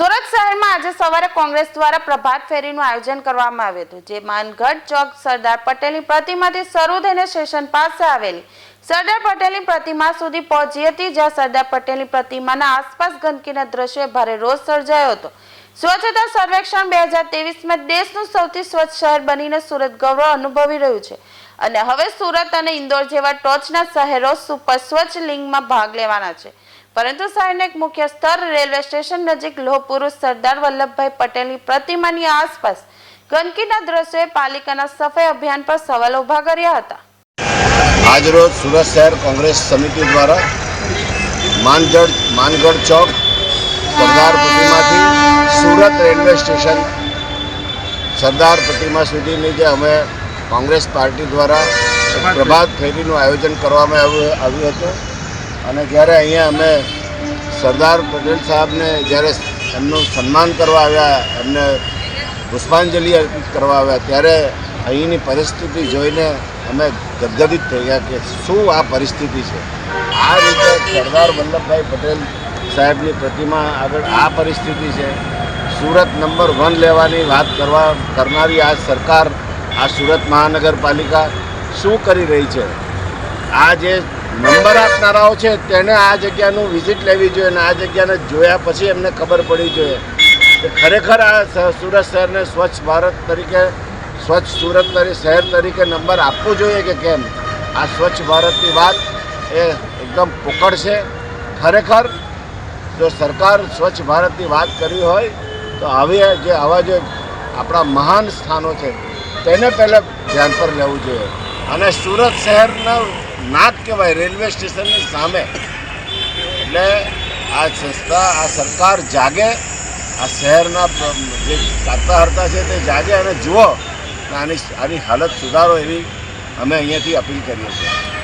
સુરતમાં આજે સવારે કોંગ્રેસ દ્વારા પ્રભાત ફેરીનું આયોજન કરવામાં આવ્યું હતું, જે માનગઢ ચોક સરદાર પટેલની પ્રતિમાથી શરૂ થઈને સ્ટેશન પાસે આવેલી સરદાર પટેલની પ્રતિમા સુધી પહોંચી હતી, જ્યાં સરદાર પટેલની પ્રતિમાના આસપાસ ગંદકીના દ્રશ્યોએ ભારે રોષ સર્જાયો હતો. સ્વચ્છતા સર્વેક્ષણ બે હજાર તેવીસમાં દેશનું સૌથી સ્વચ્છ શહેર બનીને સુરત ગૌરવ અનુભવી રહ્યું છે. અને હવે સુરત અને ઇન્દોર જેવા ટોચના શહેરો સુપર સ્વચ્છ લિંગમાં ભાગ લેવાના છે. પરંતુ શહેરના એક મુખ્ય સ્તર રેલવે સ્ટેશન નજીક લોહ પુરુષ સરદાર વલ્લભભાઈ પટેલની પ્રતિમાની આસપાસ ગંદકીના દ્રશ્યોએ પાલિકાના સફાઈ અભિયાન પર સવાલ ઊભા કર્યા હતા. આજરોજ સુરત શહેર કોંગ્રેસ સમિતિ દ્વારા માનગઢ માનગઢ ચોક, સરદાર પ્રતિમાથી સુરત રેલવે સ્ટેશન સરદાર પ્રતિમા સુધીની જે અમે કોંગ્રેસ પાર્ટી દ્વારા પ્રભાત ફેરીનું આયોજન કરવામાં આવ્યું આવ્યું હતું. અને જ્યારે અહીંયા અમે સરદાર પટેલ સાહેબને જ્યારે એમનું સન્માન કરવા આવ્યા, એમને પુષ્પાંજલિ અર્પિત કરવા આવ્યા, ત્યારે અહીંની પરિસ્થિતિ જોઈને અમે ગદગદિત થઈ ગયા કે શું આ પરિસ્થિતિ છે. આ રીતે સરદાર વલ્લભભાઈ પટેલ સાહેબની પ્રતિમા આગળ આ પરિસ્થિતિ છે. સુરત નંબર વન લેવાની વાત કરવા કરનારી આ સરકાર, આ સુરત મહાનગરપાલિકા શું કરી રહી છે? આ જે નંબર આપનારાઓ છે તેને આ જગ્યાનું વિઝિટ લેવી જોઈએ અને આ જગ્યાને જોયા પછી એમને ખબર પડવી જોઈએ. કે ખરેખર આ સુરત શહેરને સ્વચ્છ ભારત તરીકે, સ્વચ્છ સુરત શહેર તરીકે નંબર આપવો જોઈએ કે કેમ? આ સ્વચ્છ ભારતની વાત એ એકદમ પોકળ છે. ખરેખર જો સરકાર સ્વચ્છ ભારતની વાત કરી હોય, તો આવી જે, આવા જે આપણા મહાન સ્થાનો છે, તેને પહેલાં ધ્યાન પર લેવું જોઈએ. અને સુરત શહેરના નાક કહેવાય, રેલવે સ્ટેશનની સામે. એટલે આ સંસ્થા, આ સરકાર જાગે, આ શહેરના જે કાતા હરતા છે તે જાગે. અને જુઓ, આની આની હાલત સુધારો એવી અમે અહીંયાથી અપીલ કરીએ છીએ.